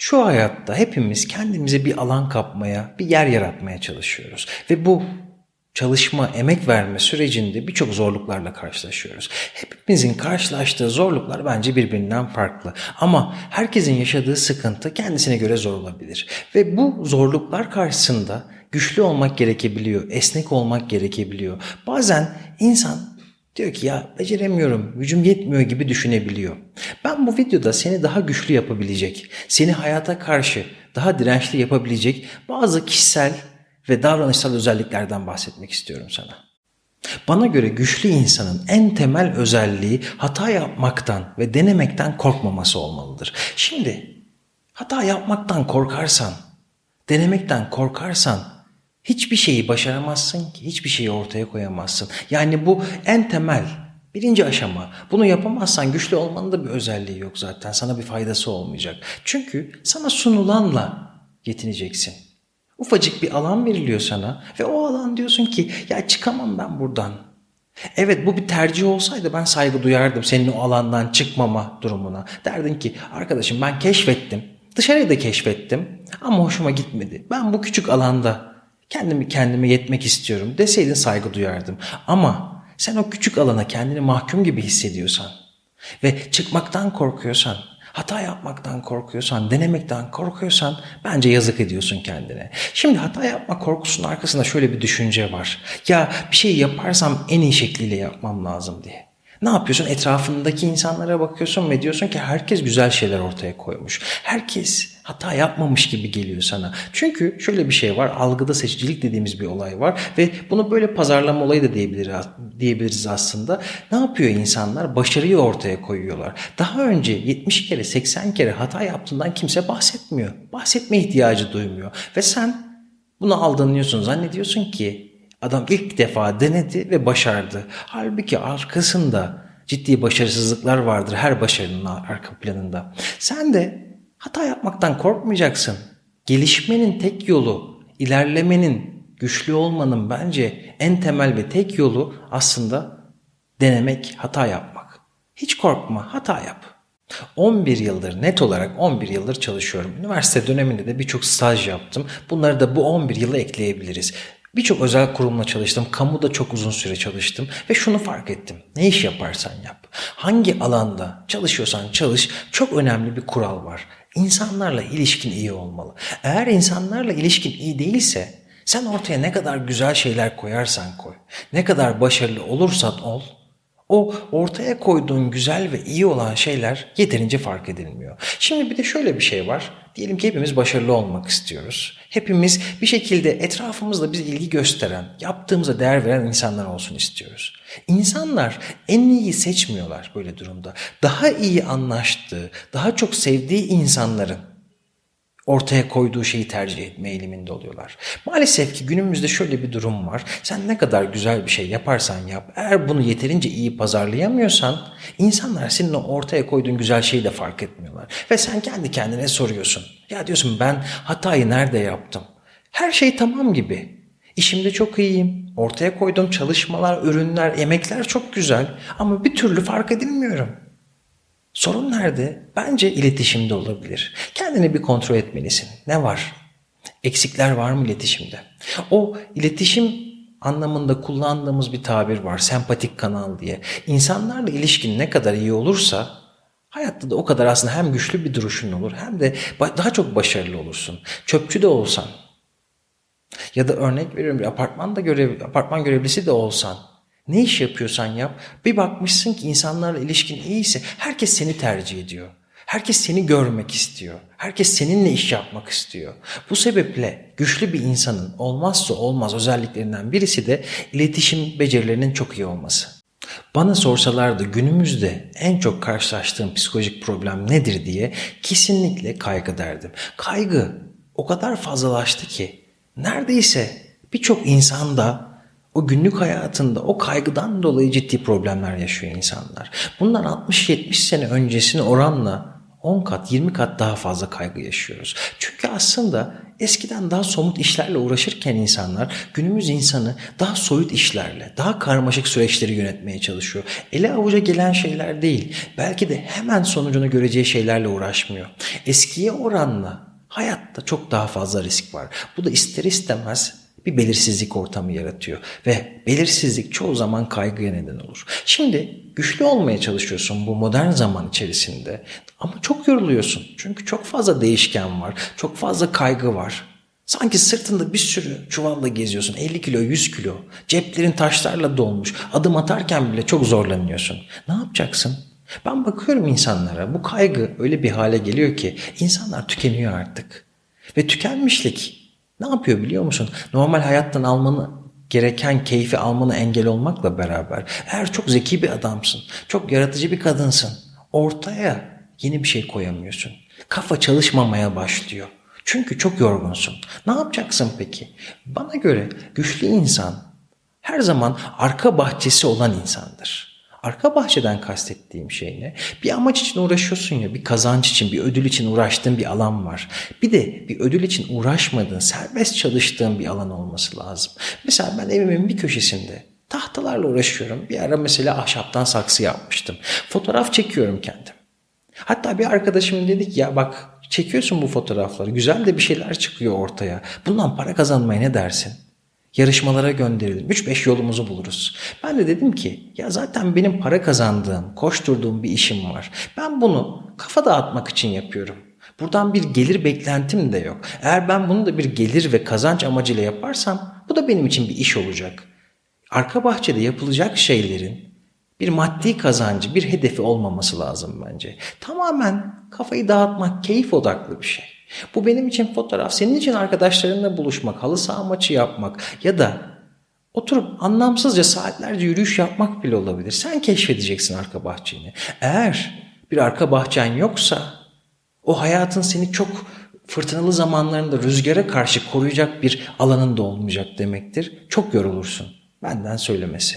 Şu hayatta hepimiz kendimize bir alan kapmaya, bir yer yaratmaya çalışıyoruz. Ve bu çalışma, emek verme sürecinde birçok zorluklarla karşılaşıyoruz. Hepimizin karşılaştığı zorluklar bence birbirinden farklı. Ama herkesin yaşadığı sıkıntı kendisine göre zor olabilir. Ve bu zorluklar karşısında güçlü olmak gerekebiliyor, esnek olmak gerekebiliyor. Bazen insan Diyor ki ya beceremiyorum, gücüm yetmiyor gibi düşünebiliyor. Ben bu videoda seni daha güçlü yapabilecek, seni hayata karşı daha dirençli yapabilecek bazı kişisel ve davranışsal özelliklerden bahsetmek istiyorum sana. Bana göre güçlü insanın en temel özelliği hata yapmaktan ve denemekten korkmaması olmalıdır. Şimdi hata yapmaktan korkarsan, denemekten korkarsan Hiçbir şeyi başaramazsın ki, hiçbir şeyi ortaya koyamazsın. Yani bu en temel, birinci aşama. Bunu yapamazsan güçlü olmanın da bir özelliği yok zaten. Sana bir faydası olmayacak. Çünkü sana sunulanla yetineceksin. Ufacık bir alan veriliyor sana ve o alan diyorsun ki ya çıkamam ben buradan. Evet bu bir tercih olsaydı ben saygı duyardım senin o alandan çıkmama durumuna. Derdin ki arkadaşım ben keşfettim. Dışarıyı da keşfettim ama hoşuma gitmedi. Ben bu küçük alanda kendimi kendime yetmek istiyorum deseydin saygı duyardım. Ama sen o küçük alana kendini mahkum gibi hissediyorsan ve çıkmaktan korkuyorsan, hata yapmaktan korkuyorsan, denemekten korkuyorsan bence yazık ediyorsun kendine. Şimdi hata yapma korkusunun arkasında şöyle bir düşünce var. Ya bir şey yaparsam en iyi şekliyle yapmam lazım diye. Ne yapıyorsun? Etrafındaki insanlara bakıyorsun ve diyorsun ki herkes güzel şeyler ortaya koymuş. Herkes hata yapmamış gibi geliyor sana. Çünkü şöyle bir şey var. Algıda seçicilik dediğimiz bir olay var ve bunu böyle pazarlama olayı da diyebiliriz, diyebiliriz aslında. Ne yapıyor insanlar? Başarıyı ortaya koyuyorlar. Daha önce 70 kere 80 kere hata yaptığından kimse bahsetmiyor. Bahsetme ihtiyacı duymuyor. Ve sen buna aldanıyorsun. Zannediyorsun ki Adam ilk defa denedi ve başardı. Halbuki arkasında ciddi başarısızlıklar vardır her başarının arka planında. Sen de hata yapmaktan korkmayacaksın. Gelişmenin tek yolu, ilerlemenin, güçlü olmanın bence en temel ve tek yolu aslında denemek, hata yapmak. Hiç korkma, hata yap. 11 yıldır net olarak 11 yıldır çalışıyorum. Üniversite döneminde de birçok staj yaptım. Bunları da bu 11 yıla ekleyebiliriz. Birçok özel kurumla çalıştım, kamuda çok uzun süre çalıştım ve şunu fark ettim. Ne iş yaparsan yap, hangi alanda çalışıyorsan çalış, çok önemli bir kural var. İnsanlarla ilişkin iyi olmalı. Eğer insanlarla ilişkin iyi değilse sen ortaya ne kadar güzel şeyler koyarsan koy, ne kadar başarılı olursan ol, o ortaya koyduğun güzel ve iyi olan şeyler yeterince fark edilmiyor. Şimdi bir de şöyle bir şey var. Diyelim ki hepimiz başarılı olmak istiyoruz. Hepimiz bir şekilde etrafımızda bize ilgi gösteren, yaptığımıza değer veren insanlar olsun istiyoruz. İnsanlar en iyi seçmiyorlar böyle durumda. Daha iyi anlaştığı, daha çok sevdiği insanların ortaya koyduğu şeyi tercih etme eğiliminde oluyorlar. Maalesef ki günümüzde şöyle bir durum var. Sen ne kadar güzel bir şey yaparsan yap, eğer bunu yeterince iyi pazarlayamıyorsan insanlar senin o ortaya koyduğun güzel şeyi de fark etmiyorlar. Ve sen kendi kendine soruyorsun. Ya diyorsun ben hatayı nerede yaptım? Her şey tamam gibi. İşimde çok iyiyim. Ortaya koyduğum çalışmalar, ürünler, emekler çok güzel ama bir türlü fark edilmiyorum. Sorun nerede? Bence iletişimde olabilir. Kendini bir kontrol etmelisin. Ne var? Eksikler var mı iletişimde? O iletişim anlamında kullandığımız bir tabir var. Sempatik kanal diye. İnsanlarla ilişkin ne kadar iyi olursa hayatta da o kadar aslında hem güçlü bir duruşun olur hem de daha çok başarılı olursun. Çöpçü de olsan ya da örnek veriyorum bir apartmanda görev, apartman görevlisi de olsan ne iş yapıyorsan yap bir bakmışsın ki insanlarla ilişkin iyiyse herkes seni tercih ediyor. Herkes seni görmek istiyor. Herkes seninle iş yapmak istiyor. Bu sebeple güçlü bir insanın olmazsa olmaz özelliklerinden birisi de iletişim becerilerinin çok iyi olması. Bana sorsalardı günümüzde en çok karşılaştığım psikolojik problem nedir diye kesinlikle kaygı derdim. Kaygı o kadar fazlalaştı ki neredeyse birçok insanda o günlük hayatında o kaygıdan dolayı ciddi problemler yaşıyor insanlar. Bundan 60-70 sene öncesine oranla 10 kat 20 kat daha fazla kaygı yaşıyoruz. Çünkü aslında eskiden daha somut işlerle uğraşırken insanlar günümüz insanı daha soyut işlerle, daha karmaşık süreçleri yönetmeye çalışıyor. Ele avuca gelen şeyler değil, belki de hemen sonucunu göreceği şeylerle uğraşmıyor. Eskiye oranla hayatta çok daha fazla risk var. Bu da ister istemez bir belirsizlik ortamı yaratıyor ve belirsizlik çoğu zaman kaygıya neden olur. Şimdi güçlü olmaya çalışıyorsun bu modern zaman içerisinde ama çok yoruluyorsun. Çünkü çok fazla değişken var, çok fazla kaygı var. Sanki sırtında bir sürü çuvalla geziyorsun. 50 kilo, 100 kilo. Ceplerin taşlarla dolmuş. Adım atarken bile çok zorlanıyorsun. Ne yapacaksın? Ben bakıyorum insanlara. Bu kaygı öyle bir hale geliyor ki insanlar tükeniyor artık. Ve tükenmişlik ne yapıyor biliyor musun? Normal hayattan almanı gereken keyfi almanı engel olmakla beraber eğer çok zeki bir adamsın, çok yaratıcı bir kadınsın, ortaya yeni bir şey koyamıyorsun. Kafa çalışmamaya başlıyor. Çünkü çok yorgunsun. Ne yapacaksın peki? Bana göre güçlü insan her zaman arka bahçesi olan insandır. Arka bahçeden kastettiğim şey ne? Bir amaç için uğraşıyorsun ya, bir kazanç için, bir ödül için uğraştığın bir alan var. Bir de bir ödül için uğraşmadığın, serbest çalıştığın bir alan olması lazım. Mesela ben evimin bir köşesinde tahtalarla uğraşıyorum. Bir ara mesela ahşaptan saksı yapmıştım. Fotoğraf çekiyorum kendim. Hatta bir arkadaşım dedik ya bak çekiyorsun bu fotoğrafları. Güzel de bir şeyler çıkıyor ortaya. Bundan para kazanmaya ne dersin? Yarışmalara gönderelim. 3-5 yolumuzu buluruz. Ben de dedim ki ya zaten benim para kazandığım, koşturduğum bir işim var. Ben bunu kafa dağıtmak için yapıyorum. Buradan bir gelir beklentim de yok. Eğer ben bunu da bir gelir ve kazanç amacıyla yaparsam bu da benim için bir iş olacak. Arka bahçede yapılacak şeylerin bir maddi kazancı, bir hedefi olmaması lazım bence. Tamamen kafayı dağıtmak, keyif odaklı bir şey. Bu benim için fotoğraf, senin için arkadaşlarınla buluşmak, halı saha maçı yapmak ya da oturup anlamsızca saatlerce yürüyüş yapmak bile olabilir. Sen keşfedeceksin arka bahçeni. Eğer bir arka bahçen yoksa o hayatın seni çok fırtınalı zamanlarında rüzgara karşı koruyacak bir alanın da olmayacak demektir. Çok yorulursun. Benden söylemesi.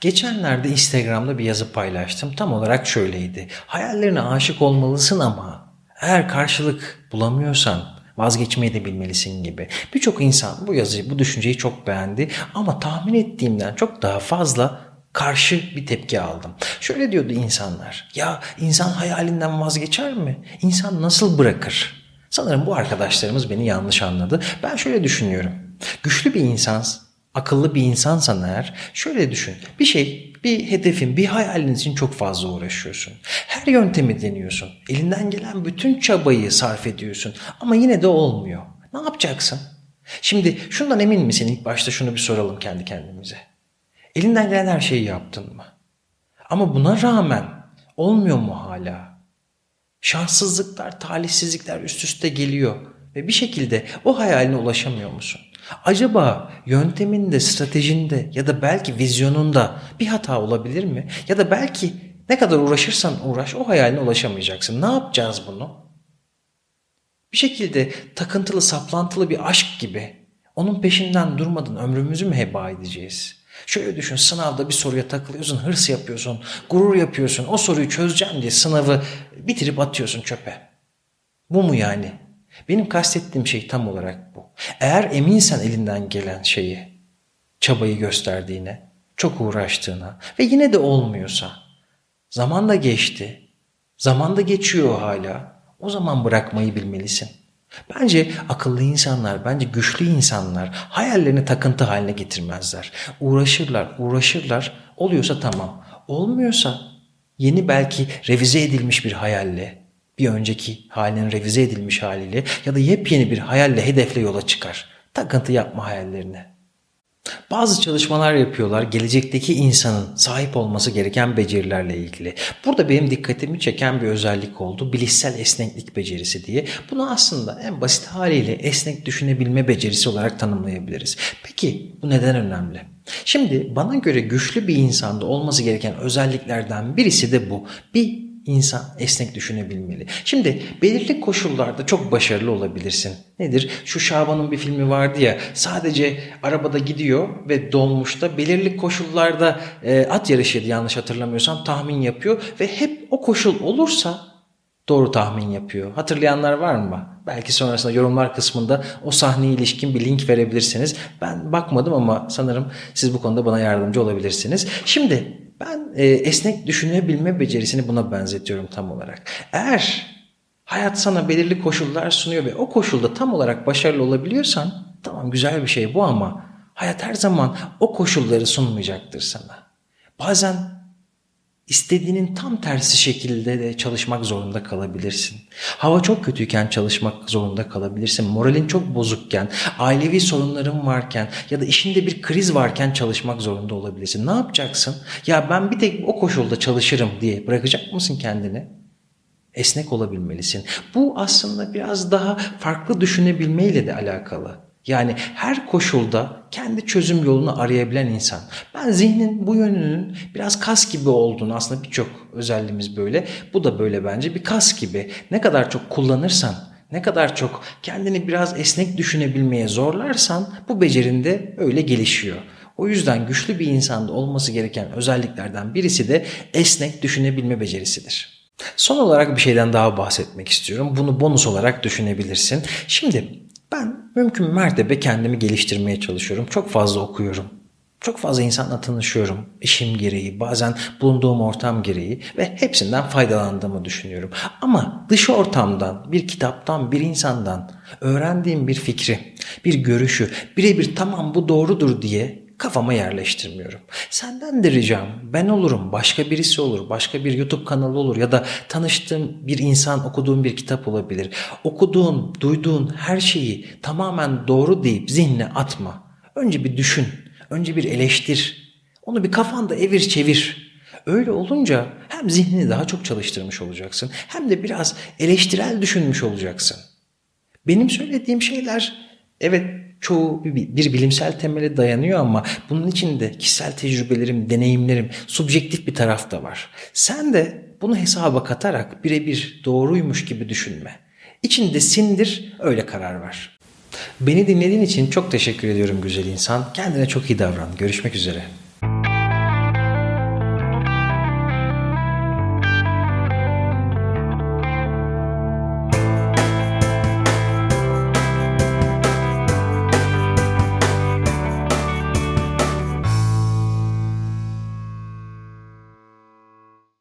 Geçenlerde Instagram'da bir yazı paylaştım. Tam olarak şöyleydi. Hayallerine aşık olmalısın ama eğer karşılık bulamıyorsan vazgeçmeyi de bilmelisin gibi. Birçok insan bu yazıyı, bu düşünceyi çok beğendi ama tahmin ettiğimden çok daha fazla karşı bir tepki aldım. Şöyle diyordu insanlar. Ya insan hayalinden vazgeçer mi? İnsan nasıl bırakır? Sanırım bu arkadaşlarımız beni yanlış anladı. Ben şöyle düşünüyorum. Güçlü bir insan, akıllı bir insansan eğer şöyle düşün. Bir şey, bir hedefin, bir hayalin için çok fazla uğraşıyorsun. Her yöntemi deniyorsun. Elinden gelen bütün çabayı sarf ediyorsun. Ama yine de olmuyor. Ne yapacaksın? Şimdi şundan emin misin? İlk başta şunu bir soralım kendi kendimize. Elinden gelen her şeyi yaptın mı? Ama buna rağmen olmuyor mu hala? Şanssızlıklar, talihsizlikler üst üste geliyor ve bir şekilde o hayaline ulaşamıyor musun? Acaba yönteminde, stratejinde ya da belki vizyonunda bir hata olabilir mi? Ya da belki ne kadar uğraşırsan uğraş o hayaline ulaşamayacaksın. Ne yapacağız bunu? Bir şekilde takıntılı, saplantılı bir aşk gibi onun peşinden durmadan ömrümüzü mü heba edeceğiz? Şöyle düşün sınavda bir soruya takılıyorsun, hırs yapıyorsun, gurur yapıyorsun. O soruyu çözeceğim diye sınavı bitirip atıyorsun çöpe. Bu mu yani? Benim kastettiğim şey tam olarak bu. Eğer eminsen elinden gelen şeyi, çabayı gösterdiğine, çok uğraştığına ve yine de olmuyorsa, zaman da geçti, zaman da geçiyor hala, o zaman bırakmayı bilmelisin. Bence akıllı insanlar, bence güçlü insanlar hayallerini takıntı haline getirmezler. Uğraşırlar, uğraşırlar. Oluyorsa tamam. Olmuyorsa yeni belki revize edilmiş bir hayalle, bir önceki halinin revize edilmiş haliyle ya da yepyeni bir hayalle, hedefle yola çıkar. Takıntı yapma hayallerine. Bazı çalışmalar yapıyorlar gelecekteki insanın sahip olması gereken becerilerle ilgili. Burada benim dikkatimi çeken bir özellik oldu. Bilişsel esneklik becerisi diye. Bunu aslında en basit haliyle esnek düşünebilme becerisi olarak tanımlayabiliriz. Peki bu neden önemli? Şimdi bana göre güçlü bir insanda olması gereken özelliklerden birisi de bu. Bir insan esnek düşünebilmeli. Şimdi belirli koşullarda çok başarılı olabilirsin. Nedir? Şu Şaban'ın bir filmi vardı ya sadece arabada gidiyor ve dolmuşta belirli koşullarda e, at yarışıydı yanlış hatırlamıyorsam tahmin yapıyor ve hep o koşul olursa doğru tahmin yapıyor. Hatırlayanlar var mı? Belki sonrasında yorumlar kısmında o sahneye ilişkin bir link verebilirsiniz. Ben bakmadım ama sanırım siz bu konuda bana yardımcı olabilirsiniz. Şimdi ben e, esnek düşünebilme becerisini buna benzetiyorum tam olarak. Eğer hayat sana belirli koşullar sunuyor ve o koşulda tam olarak başarılı olabiliyorsan tamam güzel bir şey bu ama hayat her zaman o koşulları sunmayacaktır sana. Bazen İstediğinin tam tersi şekilde de çalışmak zorunda kalabilirsin. Hava çok kötüyken çalışmak zorunda kalabilirsin. Moralin çok bozukken, ailevi sorunların varken ya da işinde bir kriz varken çalışmak zorunda olabilirsin. Ne yapacaksın? Ya ben bir tek o koşulda çalışırım diye bırakacak mısın kendini? Esnek olabilmelisin. Bu aslında biraz daha farklı düşünebilmeyle de alakalı. Yani her koşulda kendi çözüm yolunu arayabilen insan. Ben zihnin bu yönünün biraz kas gibi olduğunu aslında birçok özelliğimiz böyle. Bu da böyle bence bir kas gibi. Ne kadar çok kullanırsan, ne kadar çok kendini biraz esnek düşünebilmeye zorlarsan bu becerin de öyle gelişiyor. O yüzden güçlü bir insanda olması gereken özelliklerden birisi de esnek düşünebilme becerisidir. Son olarak bir şeyden daha bahsetmek istiyorum. Bunu bonus olarak düşünebilirsin. Şimdi ben mümkün mertebe kendimi geliştirmeye çalışıyorum. Çok fazla okuyorum. Çok fazla insanla tanışıyorum. İşim gereği, bazen bulunduğum ortam gereği ve hepsinden faydalandığımı düşünüyorum. Ama dış ortamdan, bir kitaptan, bir insandan öğrendiğim bir fikri, bir görüşü birebir tamam bu doğrudur diye kafama yerleştirmiyorum. Senden de ricam ben olurum, başka birisi olur, başka bir YouTube kanalı olur ya da tanıştığım bir insan okuduğum bir kitap olabilir. Okuduğun, duyduğun her şeyi tamamen doğru deyip zihnine atma. Önce bir düşün, önce bir eleştir. Onu bir kafanda evir çevir. Öyle olunca hem zihnini daha çok çalıştırmış olacaksın hem de biraz eleştirel düşünmüş olacaksın. Benim söylediğim şeyler evet çoğu bir, bilimsel temele dayanıyor ama bunun içinde kişisel tecrübelerim, deneyimlerim, subjektif bir taraf da var. Sen de bunu hesaba katarak birebir doğruymuş gibi düşünme. İçinde sindir, öyle karar ver. Beni dinlediğin için çok teşekkür ediyorum güzel insan. Kendine çok iyi davran. Görüşmek üzere.